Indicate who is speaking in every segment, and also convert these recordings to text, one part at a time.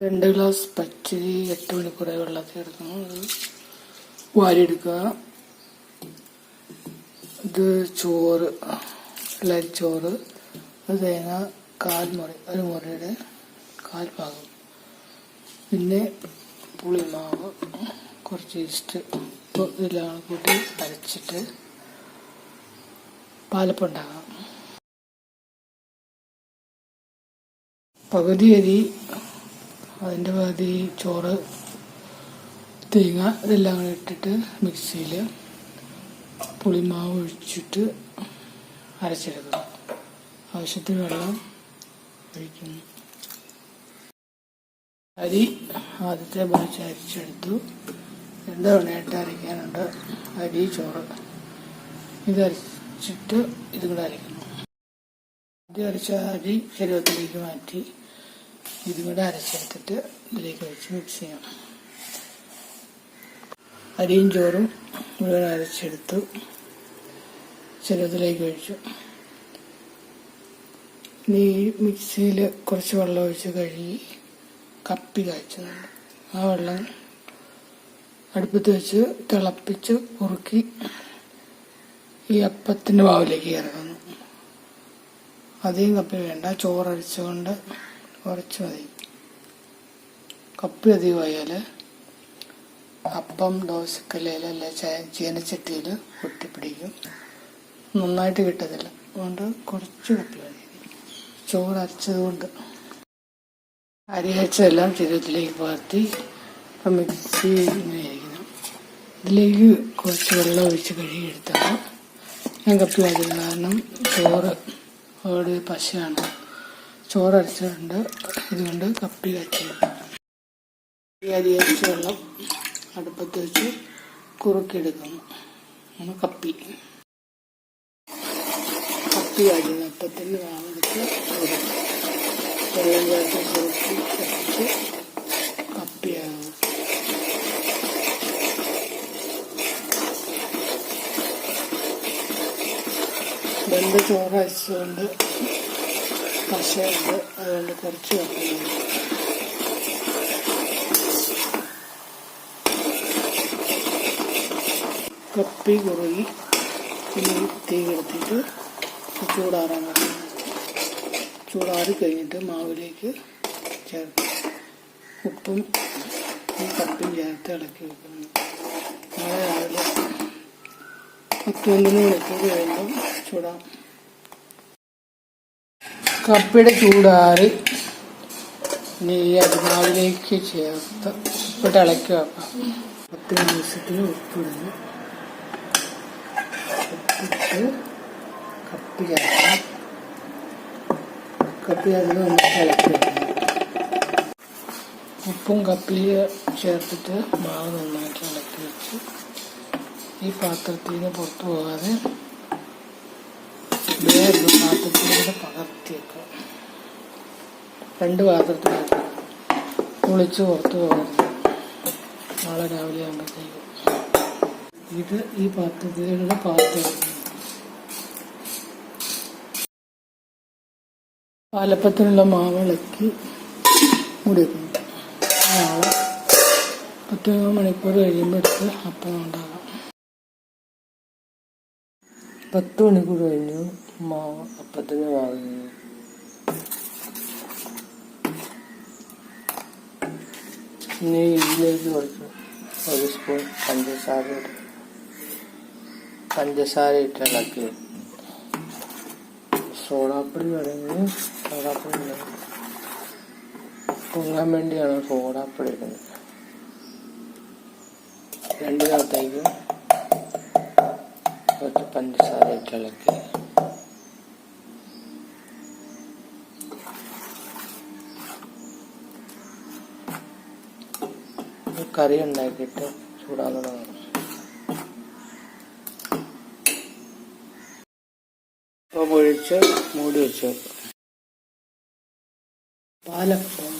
Speaker 1: രണ്ട് ഗ്ലാസ് പച്ചരി എട്ട് മണിക്കൂർ വെള്ളത്തിൽ എടുക്കണം അത് വാരിയെടുക്കുക. ഇത് ചോറ് ചോറ് അത് തേങ്ങ കാൽ മുറി ഒരു മുറിയുടെ കാൽ ഭാഗം. പിന്നെ പുളിമാവ് കുറച്ച് ഈസ്റ്റ് ഇതെല്ലാം കൂട്ടി അരച്ചിട്ട് പാലപ്പം ഉണ്ടാകാം പകുതി അരി അതിന്റെ പകുതി ചോറ് തേങ്ങ ഇതെല്ലാം കൂടെ ഇട്ടിട്ട് മിക്സിയിൽ പുളിമാവ് ഒഴിച്ചിട്ട് അരച്ചെടുക്കണം. ആവശ്യത്തിന് വെള്ളം ഒഴിക്കുന്നു അരി ആദ്യത്തെ ബാച്ച് അരിച്ചെടുത്തു. രണ്ട് തവണയായിട്ട് അരയ്ക്കാനുണ്ട്. അരി ചോറ്. ഇത് അരച്ചിട്ട് ഇതും കൂടെ അരയ്ക്കുന്നു ആദ്യം അരച്ച അരി ശരീരത്തിലേക്ക് മാറ്റി ഇതും കൂടെ അരച്ചെടുത്തിട്ട് ഇതിലേക്ക് വെച്ച് മിക്സ് ചെയ്യാം. അരിയും ചോറും മുഴുവൻ അരച്ചെടുത്തു. ചെറുതിലേക്ക് ഒഴിച്ചു. ഇനി ഈ മിക്സിയിൽ കുറച്ച് വെള്ളം ഒഴിച്ച് കഴുകി കപ്പി കാച്ചുന്നുണ്ട് ആ വെള്ളം അടുപ്പത്ത് വെച്ച് തിളപ്പിച്ച് കുറുക്കി ഈ അപ്പത്തിന്റെ മാവിലേക്ക് ഇറങ്ങുന്നു അധികം കപ്പി വേണ്ട ചോറടിച്ചുകൊണ്ട് കുറച്ച് മതി. കപ്പി അധികമായാൽ അപ്പം ദോശക്കല്ലയിലല്ല ചീനച്ചട്ടിയിൽ ഒട്ടിപ്പിടിക്കും നന്നായിട്ട് കിട്ടത്തില്ല. അതുകൊണ്ട് കുറച്ച് കപ്പി മതി. ചോറ് അരച്ചതുകൊണ്ട് അരി അരച്ചതെല്ലാം ശരീരത്തിലേക്ക് പകർത്തി ഇപ്പം മിക്സി ഇങ്ങനെ ഇരിക്കണം ഇതിലേക്ക് കുറച്ച് വെള്ളം ഒഴിച്ച് കഴുകിയെടുത്താണ് ഞാൻ കപ്പി വാങ്ങിയത് കാരണം ചോറ് ഓട് പശയാണ്. ചോറ് അതുകൊണ്ട് കപ്പി ഈ അരി അരിച്ച വെള്ളം അടുപ്പത്ത് വെച്ച് കുറുക്കിയെടുക്കുന്നു. ആണ് കപ്പി. കപ്പി കാച്ചുന്ന അപ്പത്തിൽ വാവെടുത്ത് കൊടുക്കും വെള്ളം ചേർത്ത് കുറുക്കി കത്തിച്ച് കപ്പിയാകും വെന്ത ചോറ് അരിച്ചുകൊണ്ട് പശയുണ്ട് അതുകൊണ്ട് കുറച്ച് വെക്കുന്നുണ്ട് കപ്പി കുറുകി പിന്നെ തീ കെടുത്തിട്ട് ചൂടാറാൻ വെക്കണം. ചൂടാറി കഴിഞ്ഞിട്ട് മാവിലേക്ക് ചേർത്ത് ഉപ്പും ഈ കപ്പും ചേർത്ത് ഇളക്കി വെക്കുന്നു നാളെ രാവിലെ പത്തൊമ്പത് മണിക്കൂർ കഴിയുമ്പം ചൂടാം കപ്പയുടെ ചൂടാറി നെയ്യ് അതിനാവിലേക്ക് ചേർത്ത് ഉപ്പിട്ട് ഇളക്കി വെക്കാം. പത്ത് നിമിഷത്തിന് ഉപ്പിടുന്നു ഉപ്പിട്ട് കപ്പി ചേർക്കാം. കപ്പി അതിൽ നമുക്ക് ഇളക്കി വെക്കണം ഉപ്പും കപ്പി ചേർത്തിട്ട് മാവ് നന്നായിട്ട് ഇളക്കി വെച്ച് ഈ പാത്രത്തിൽ നിന്ന് പുറത്തു പോകാതെ വേറൊരു പാത്രത്തിലൂടെ പകർത്തി വെക്കുക രണ്ട് പാത്രത്തിലേക്ക് കുളിച്ച് പുറത്ത് പോകരുത് നാളെ രാവിലെ ആകുമ്പോഴത്തേക്കും. ഇത് ഈ പാത്രത്തിലൂടെ പാത്രം പാലപ്പത്തിനുള്ള മാവ് ഇളക്കി മൂടി വെക്കുന്നു നാളെ പത്ത് മണിക്കൂർ കഴിയുമ്പോൾ എടുത്ത് അപ്പം ഉണ്ടാകാം. പത്ത് മണിക്കൂർ കഴിഞ്ഞു. മാവ് അപ്പത്തിന് വാങ്ങുന്നു ഇനി ഇതിലേക്ക് കുറച്ച് ഒരു സ്പൂൺ പഞ്ചസാര ഇടും പഞ്ചസാര ഇട്ട് ഇളക്കി സോഡാപ്പൊടി വേണമെങ്കിൽ സോഡാപ്പൊടി ഇടണം. പൊങ്ങാൻ വേണ്ടിയാണ് സോഡാപ്പൊടി ഇടുന്നത് രണ്ടിനകത്തേക്ക് കുറച്ച് പഞ്ചസാര ഇട്ട് കറി ഉണ്ടാക്കിയിട്ട് ചൂടാൻ തുടങ്ങണം ഇപ്പോൾ പൊഴിച്ച് മൂടി വെച്ച് പാലപ്പം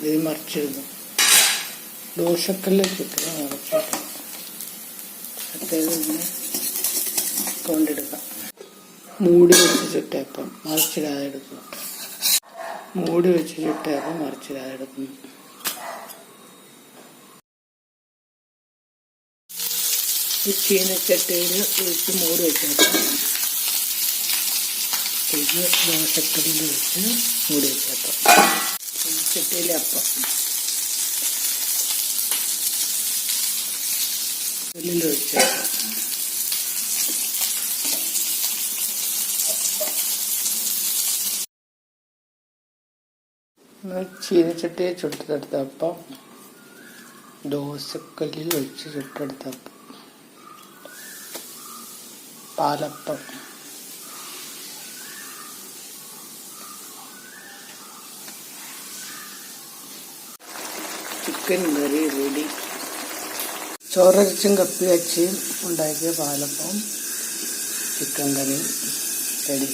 Speaker 1: ഇത് മറിച്ചിരുന്നു ദോശക്കല്ല് ചിത്രം മറിച്ചിട്ടു ഇങ്ങനെ കൊണ്ടെടുക്കാം മൂടി വെച്ച് ചുട്ടപ്പം മറിച്ചിടാതെ എടുക്കുക മൂടി വെച്ച് ചുട്ടയപ്പം മറിച്ചിടാതെടുക്കുന്നു ഈ ചീനച്ചട്ടിയിൽ ഒഴിച്ച് മൂടി വെച്ചേക്കാം. ഇത് ദോശക്കല്ലിൽ വെച്ച് മൂടി വെച്ചേക്കാം. ചീനച്ചട്ടിയിലെ അപ്പം. കല്ലിൽ ഒഴിച്ചേക്കാം. ചീനച്ചട്ടിയെ ചുട്ടെടുത്ത അപ്പം ദോശക്കല്ലിൽ വെച്ച് ചുട്ടെടുത്ത appam. Palappam. Chicken curry ready. ചോറരച്ചും കപ്പി വെച്ച് ഉണ്ടാക്കിയ പാലപ്പം ചിക്കൻ കറി റെഡി.